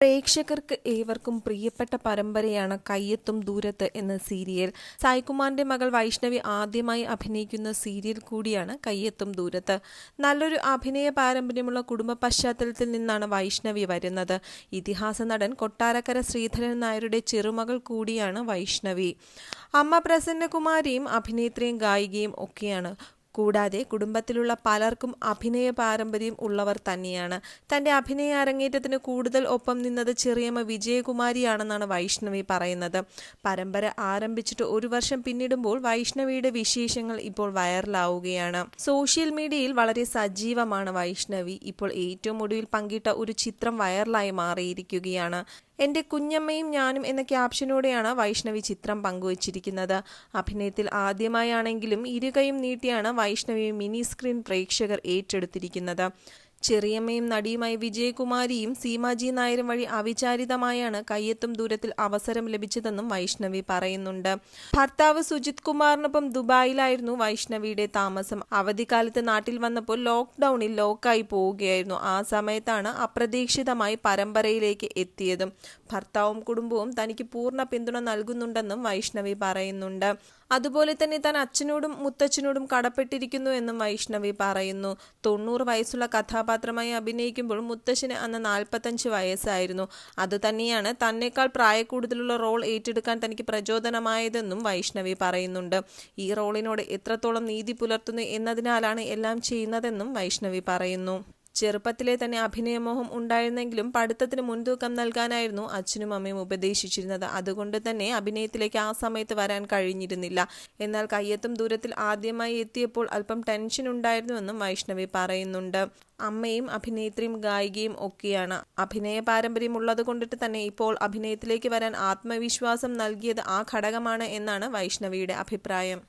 പ്രേക്ഷകർക്ക് ഏവർക്കും പ്രിയപ്പെട്ട പരമ്പരയാണ് കയ്യെത്തും ദൂരത്ത് എന്ന സീരിയൽ. സായ്കുമാറിന്റെ മകൾ വൈഷ്ണവി ആദ്യമായി അഭിനയിക്കുന്ന സീരിയൽ കൂടിയാണ് കയ്യെത്തും ദൂരത്ത്. നല്ലൊരു അഭിനയ പാരമ്പര്യമുള്ള കുടുംബ പശ്ചാത്തലത്തിൽ നിന്നാണ് വൈഷ്ണവി വരുന്നത്. ഇതിഹാസ നടൻ കൊട്ടാരക്കര ശ്രീധരൻ നായരുടെ ചെറുമകൾ കൂടിയാണ് വൈഷ്ണവി. അമ്മ പ്രസന്നകുമാരിയും അഭിനേത്രിയും ഗായികയും ഒക്കെയാണ്. കൂടാതെ കുടുംബത്തിലുള്ള പലർക്കും അഭിനയ പാരമ്പര്യം ഉള്ളവർ തന്നെയാണ്. തന്റെ അഭിനയ അരങ്ങേറ്റത്തിന് കൂടുതൽ ഒപ്പം നിന്നത് ചെറിയമ്മ വിജയകുമാരിയാണെന്നാണ് വൈഷ്ണവി പറയുന്നത്. പരമ്പര ആരംഭിച്ചിട്ട് ഒരു വർഷം പിന്നിടുമ്പോൾ വൈഷ്ണവിയുടെ വിശേഷങ്ങൾ ഇപ്പോൾ വൈറലാവുകയാണ്. സോഷ്യൽ മീഡിയയിൽ വളരെ സജീവമാണ് വൈഷ്ണവി. ഇപ്പോൾ ഏറ്റവും ഒടുവിൽ പങ്കിട്ട ഒരു ചിത്രം വൈറലായി മാറിയിരിക്കുകയാണ്. എന്റെ കുഞ്ഞമ്മയും ഞാനും എന്ന ക്യാപ്ഷനോടെയാണ് വൈഷ്ണവി ചിത്രം പങ്കുവച്ചിരിക്കുന്നത്. അഭിനയത്തിൽ ആദ്യമായാണെങ്കിലും ഇരുകയും നീട്ടിയാണ് വൈഷ്ണവി മിനി സ്ക്രീൻ പ്രേക്ഷകർ ഏറ്റെടുത്തിരിക്കുന്നത്. ചെറിയമ്മയും നടിയുമായി വിജയകുമാരിയും സീമാജി നായരും വഴി അവിചാരിതമായാണ് കയ്യെത്തും ദൂരത്തിൽ അവസരം ലഭിച്ചതെന്നും വൈഷ്ണവി പറയുന്നുണ്ട്. ഭർത്താവ് സുജിത് കുമാറിനൊപ്പം ദുബായിലായിരുന്നു വൈഷ്ണവിയുടെ താമസം. അവധിക്കാലത്ത് നാട്ടിൽ വന്നപ്പോൾ ലോക്ക്ഡൌണിൽ ലോക്കായി പോവുകയായിരുന്നു. ആ സമയത്താണ് അപ്രതീക്ഷിതമായി പരമ്പരയിലേക്ക് എത്തിയതും. ഭർത്താവും കുടുംബവും തനിക്ക് പൂർണ പിന്തുണ നൽകുന്നുണ്ടെന്നും വൈഷ്ണവി പറയുന്നുണ്ട്. അതുപോലെ തന്നെ താൻ അച്ഛനോടും മുത്തച്ഛനോടും കടപ്പെട്ടിരിക്കുന്നു എന്നും വൈഷ്ണവി പറയുന്നു. തൊണ്ണൂറ് വയസ്സുള്ള കഥാപാത്രമായി അഭിനയിക്കുമ്പോൾ മുത്തശ്ശന് അന്ന് നാൽപ്പത്തഞ്ച് വയസ്സായിരുന്നു. അതുതന്നെയാണ് തന്നെക്കാൾ പ്രായക്കൂടുതലുള്ള റോൾ ഏറ്റെടുക്കാൻ തനിക്ക് പ്രചോദനമായതെന്നും വൈഷ്ണവി പറയുന്നുണ്ട്. ഈ റോളിനോട് എത്രത്തോളം നീതി പുലർത്തുന്നു എന്നതിനാലാണ് എല്ലാം ചെയ്യുന്നതെന്നും വൈഷ്ണവി പറയുന്നു. ചെറുപ്പത്തിലെ തന്നെ അഭിനയമോഹം ഉണ്ടായിരുന്നെങ്കിലും പഠിത്തത്തിന് മുൻതൂക്കം നൽകാനായിരുന്നു അച്ഛനും അമ്മയും ഉപദേശിച്ചിരുന്നത്. അതുകൊണ്ട് തന്നെ അഭിനയത്തിലേക്ക് ആ സമയത്ത് വരാൻ കഴിഞ്ഞിരുന്നില്ല. എന്നാൽ കയ്യെത്തും ദൂരത്തിൽ ആദ്യമായി എത്തിയപ്പോൾ അല്പം ടെൻഷൻ ഉണ്ടായിരുന്നുവെന്നും വൈഷ്ണവി പറയുന്നുണ്ട്. അമ്മയും അഭിനേത്രിയും ഗായികയും ഒക്കെയാണ്. അഭിനയ പാരമ്പര്യം ഉള്ളത് കൊണ്ടിട്ട് തന്നെ ഇപ്പോൾ അഭിനയത്തിലേക്ക് വരാൻ ആത്മവിശ്വാസം നൽകിയത് ആ ഘടകമാണ് എന്നാണ് വൈഷ്ണവിയുടെ അഭിപ്രായം.